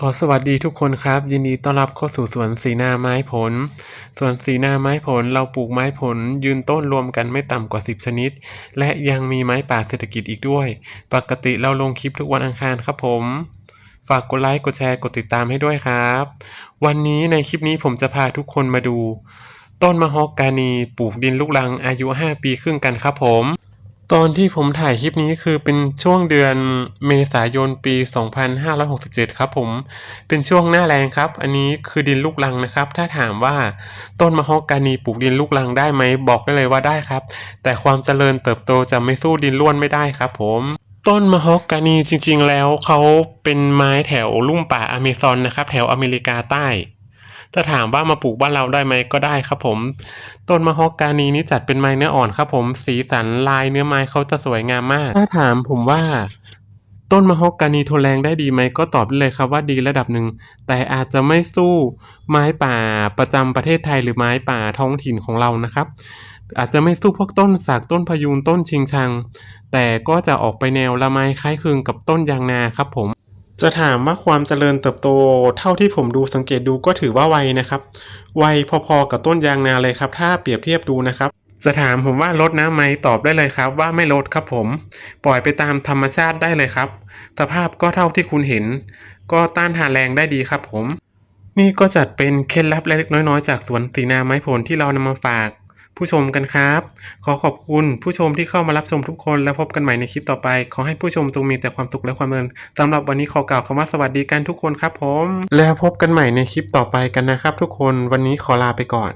ขอสวัสดีทุกคนครับ ยินดีต้อนรับเข้าสู่สวนสีนาไม้ผล สวนสีนาไม้ผลเราปลูกไม้ผล ยืนต้นรวมกันไม่ต่ำกว่า 10 ชนิด และยังมีไม้ป่าเศรษฐกิจอีกด้วย ปกติเราลงคลิปทุกวันอังคารครับผม ฝากกดไลค์กดแชร์กดติดตามให้ด้วยครับ วันนี้ในคลิปนี้ผมจะพาทุกคนมาดู ต้นมะฮอกกานีปลูกดินลูกรังอายุ 5 ปีครึ่งกันครับผม ตอนที่ผมถ่ายคลิปนี้คือเป็นช่วงเดือนเมษายนปี 2567 ครับผมเป็นช่วงหน้าแรงครับ อันนี้คือดินลูกรังนะครับ ถ้าถามว่าต้นมะฮอกกานีปลูกดินลูกรังได้ไหมบอกได้เลยว่าได้ครับ แต่ความเจริญเติบโตจะไม่สู้ดินล้วนไม่ได้ครับผมต้นมะฮอกกานีจริงๆแล้วเขาเป็นไม้แถวลุ่มป่าอเมซอนนะครับ แถวอเมริกาใต้ ถ้าถามว่ามาปลูกบ้านเราได้ไหมก็ได้ครับผม ต้นมะฮอกกานีนี้จัดเป็นไม้เนื้ออ่อนครับผม สีสันลายเนื้อไม้เขาจะสวยงามมาก ถ้าถามผมว่าต้นมะฮอกกานีทนแรงได้ดีไหมก็ตอบได้เลยครับว่าดีระดับหนึ่ง แต่อาจจะไม่สู้ไม้ป่าประจำประเทศไทยหรือไม้ป่าท้องถิ่นของเรานะครับ อาจจะไม่สู้พวกต้นสากต้นพยูนต้นชิงชัง แต่ก็จะออกไปแนวละไม้คล้ายคลึงกับต้นยางนาครับผม จะถามว่าความเจริญเติบโตเท่าที่ผมดูสังเกตดูก็ถือว่าไวนะครับ ไวพอๆกับต้นยางนาเลยครับ ถ้าเปรียบเทียบดูนะครับ จะถามผมว่าลดน้ำไหมตอบได้เลยครับ ว่าไม่ลดครับผม ปล่อยไปตามธรรมชาติได้เลยครับสภาพก็เท่าที่คุณเห็น ก็ต้านทานแรงได้ดีครับผม นี่ก็จัดเป็นเคล็ดลับเล็กๆน้อยๆ จากสวนสีนาไม้ผลที่เรานำมาฝาก ผู้ชมกันครับ ขอขอบคุณผู้ชมที่เข้ามารับชมทุกคน แล้วพบกันใหม่ในคลิปต่อไป ขอให้ผู้ชมจงมีแต่ความสุขและความเจริญสำหรับวันนี้ขอกล่าวคำว่าสวัสดีกันทุกคนครับผม แล้วพบกันใหม่ในคลิปต่อไปกันนะครับ ทุกคนวันนี้ขอลาไปก่อน